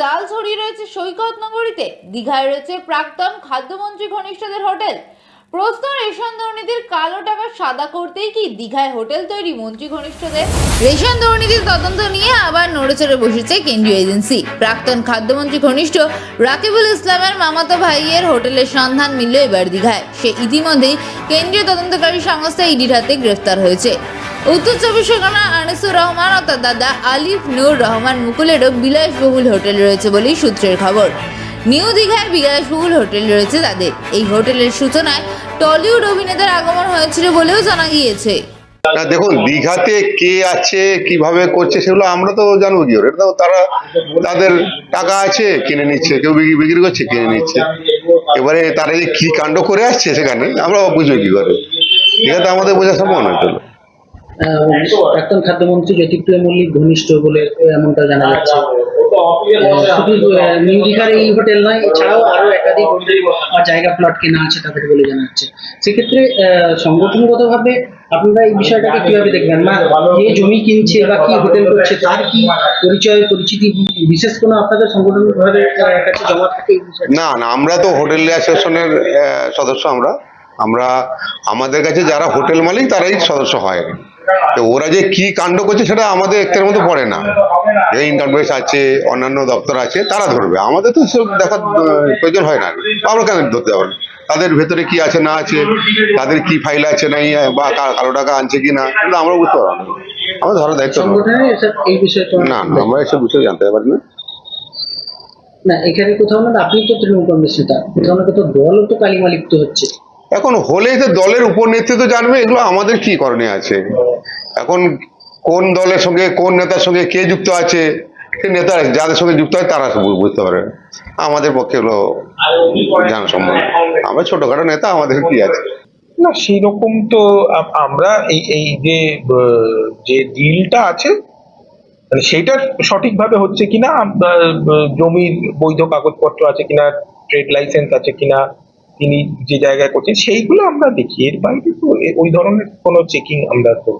জাল ছড়িয়ে রয়েছে সৈকত নগরীতে। দীঘায় রয়েছে প্রাক্তন খাদ্যমন্ত্রী ঘনিষ্ঠদের হোটেল। প্রশ্ন, রেশন দুর্নীতির কালো টাকা সাদা করতেই কি দীঘায় হোটেল তৈরি মন্ত্রী ঘনিষ্ঠদের? রেশন দুর্নীতির তদন্ত নিয়ে আবার নড়েচড়ে বসেছে কেন্দ্রীয় এজেন্সি। প্রাক্তন খাদ্যমন্ত্রী ঘনিষ্ঠ রাকিবুল ইসলামের মামাতো ভাইয়ের হোটেলের সন্ধান মিলল এবার দীঘায়। সে ইতিমধ্যেই কেন্দ্রীয় তদন্তকারী সংস্থা ইডির হাতে গ্রেফতার হয়েছে। উত্তর চব্বিশ পরগনা আনিসুর রহমান ও তার দাদা আলিফ নূর রহমান মুকুলেরও বিলাসবহুল হোটেল রয়েছে বলেই সূত্রের খবর। নিউ দীঘায় বিলাসবহুল হোটেল রয়েছে তাদের। এই হোটেলের সূচনায় টলিউড অভিনেতার আগমন হয়েছিল বলেও জানা গিয়েছে। না দেখুন, দীঘাতে কে আছে, কীভাবে করছে সেগুলো আমরা তো জানব কি তারা তাদের টাকা আছে, কিনে নিচ্ছে। কেউ বিক্রি করছে, কিনে নিচ্ছে। এবারে তারা যে কি কাণ্ড করে আসছে সেখানে, আমরা বুঝব কি করে। দীঘাতে আমাদের বোঝা সম্ভব নয় প্রাক্তন খাদ্যমন্ত্রী জ্যোতিপ্রিয় মল্লিক ঘনিষ্ঠ বলে এমনটা জানা যাচ্ছে। শুধু আহ, নিউ দীঘার এই হোটেল নয় এছাড়াও আরও একাধিক বা জায়গা প্লট কেনা আছে তাদের বলে জানা যাচ্ছে। সেক্ষেত্রে সংগঠনগতভাবে আপনারা এই বিষয়টাকে কীভাবে দেখবেন? না যে জমি কিনছে বা কি হোটেল করছে তার কি পরিচয় পরিচিতি বিশেষ কোনো আপনাদের সংগঠনভাবে আহ, কাছে জমা থাকে না না আমরা তো হোটেল অ্যাসোসিয়েশনের সদস্য আমরা। আমরা আমাদের কাছে যারা হোটেল মালিক তারাই সদস্য হয়। তো ওরা যে কি কাণ্ড করছে সেটা আমাদের একটার মধ্যে পড়ে না। যে ইনকাম ট্যাক্স আছে অন্যান্য দপ্তর আছে তারা ধরবে। আমাদের তো সব দেখার প্রয়োজন হয় না। আমরা কেন ধরতে পারব না? তাদের ভেতরে কি আছে না আছে তাদের কি ফাইল আছে নাই বা কা- কালো টাকা আনছে কি না আমরা বুঝতে পারব না। আমরা ধরার দায়িত্ব না না আমরা এসব বিষয়ে জানতে পারি না। না এখানে কোথাও না আপনি তো তৃণমূল কংগ্রেস নেতা। কোথাও না কোথাও দলও তো কালিমা লিপ্ত হচ্ছে। এখন হলে তো দলের উপর নেতৃত্ব জানবে, এগুলো আমাদের কি করণীয় আছে? এখন কোন দলের সঙ্গে, কোন নেতার সঙ্গে কে যুক্ত আছে? সে নেতা যাদের সঙ্গে যুক্ত হয় তারা বুঝতে পারে। আমাদের পক্ষে এগুলো জানা সম্ভব। আমরা ছোটখাটো নেতা, আমাদের কি আছে? না সেই রকম তো আমরা এই এই যে যে ডিলটা আছে মানে সেইটা সঠিকভাবে হচ্ছে কিনা জমির বৈধ কাগজপত্র আছে কিনা ট্রেড লাইসেন্স আছে কিনা তিনি যে জায়গায় করছেন, সেইগুলো আমরা দেখি। এর বাইরে তো ওই ধরনের কোনো চেকিং আমরা তো